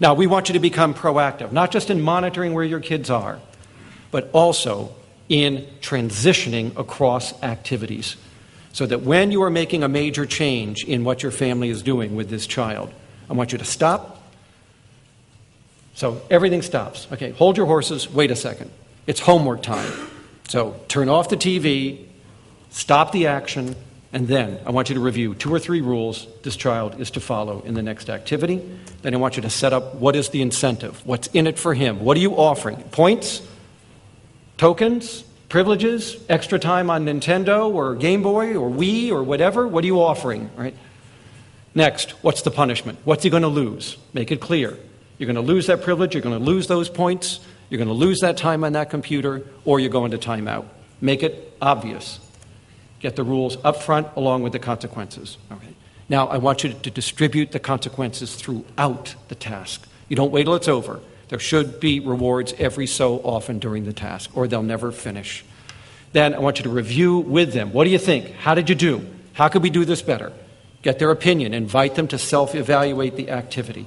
Now, we want you to become proactive, not just in monitoring where your kids are, but also in transitioning across activities. So that when you are making a major change in what your family is doing with this child, I want you to stop. So everything stops. Okay, hold your horses, wait a second. It's homework time. So turn off the TV, stop the action, and then I want you to review two or three rules this child is to follow in the next activity. Then I want you to set up what is the incentive? What's in it for him? What are you offering? Points? Tokens? Privileges? Extra time on Nintendo or Game Boy or Wii or whatever? What are you offering? Right? Next, what's the punishment? What's he going to lose? Make it clear. You're going to lose that privilege, you're going to lose those points, you're going to lose that time on that computer, or you're going to timeout. Make it obvious. Get the rules up front along with the consequences. Okay. Now, I want you to distribute the consequences throughout the task. You don't wait till it's over. There should be rewards every so often during the task, or they'll never finish. Then I want you to review with them. What do you think? How did you do? How could we do this better? Get their opinion. Invite them to self evaluate the activity.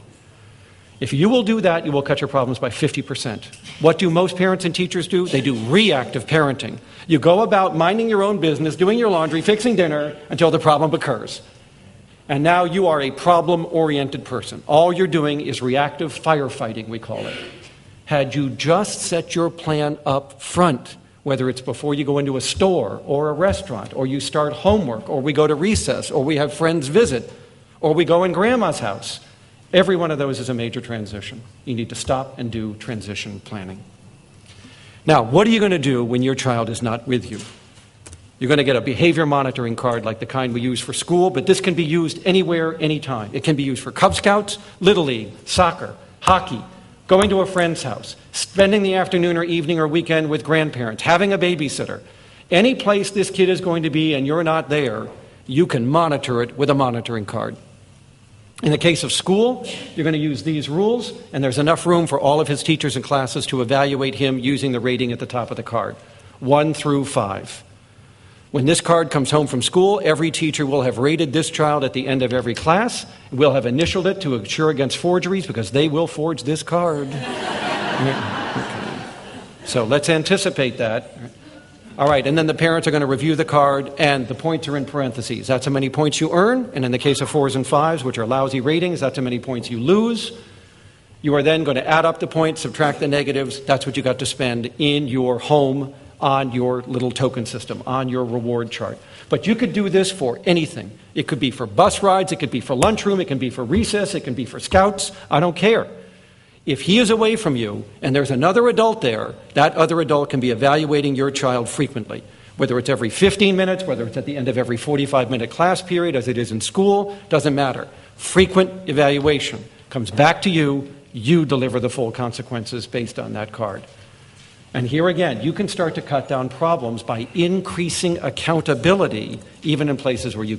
If you will do that, you will cut your problems by 50%. What do most parents and teachers do? They do reactive parenting. You go about minding your own business, doing your laundry, fixing dinner until the problem occurs. And now you are a problem oriented person. All you're doing is reactive firefighting, we call it. Had you just set your plan up front, whether it's before you go into a store or a restaurant, or you start homework, or we go to recess, or we have friends visit, or we go in grandma's house, every one of those is a major transition. You need to stop and do transition planning. Now, what are you going to do when your child is not with you? You're going to get a behavior monitoring card like the kind we use for school, but this can be used anywhere, anytime. It can be used for Cub Scouts, Little League, soccer, hockey, going to a friend's house, spending the afternoon or evening or weekend with grandparents, having a babysitter. Any place this kid is going to be and you're not there, you can monitor it with a monitoring card. In the case of school, you're going to use these rules, and there's enough room for all of his teachers and classes to evaluate him using the rating at the top of the card one through five. When this card comes home from school, every teacher will have rated this child at the end of every class. We'll have initialed it to ensure against forgeries because they will forge this card. okay. So let's anticipate that. All right, and then the parents are going to review the card, and the points are in parentheses. That's how many points you earn, and in the case of fours and fives, which are lousy ratings, that's how many points you lose. You are then going to add up the points, subtract the negatives. That's what you got to spend in your home on your little token system, on your reward chart. But you could do this for anything. It could be for bus rides, it could be for lunchroom, it can be for recess, it can be for scouts. I don't care. If he is away from you and there's another adult there, that other adult can be evaluating your child frequently. Whether it's every 15 minutes, whether it's at the end of every 45 minute class period, as it is in school, doesn't matter. Frequent evaluation comes back to you. You deliver the full consequences based on that card. And here again, you can start to cut down problems by increasing accountability, even in places where you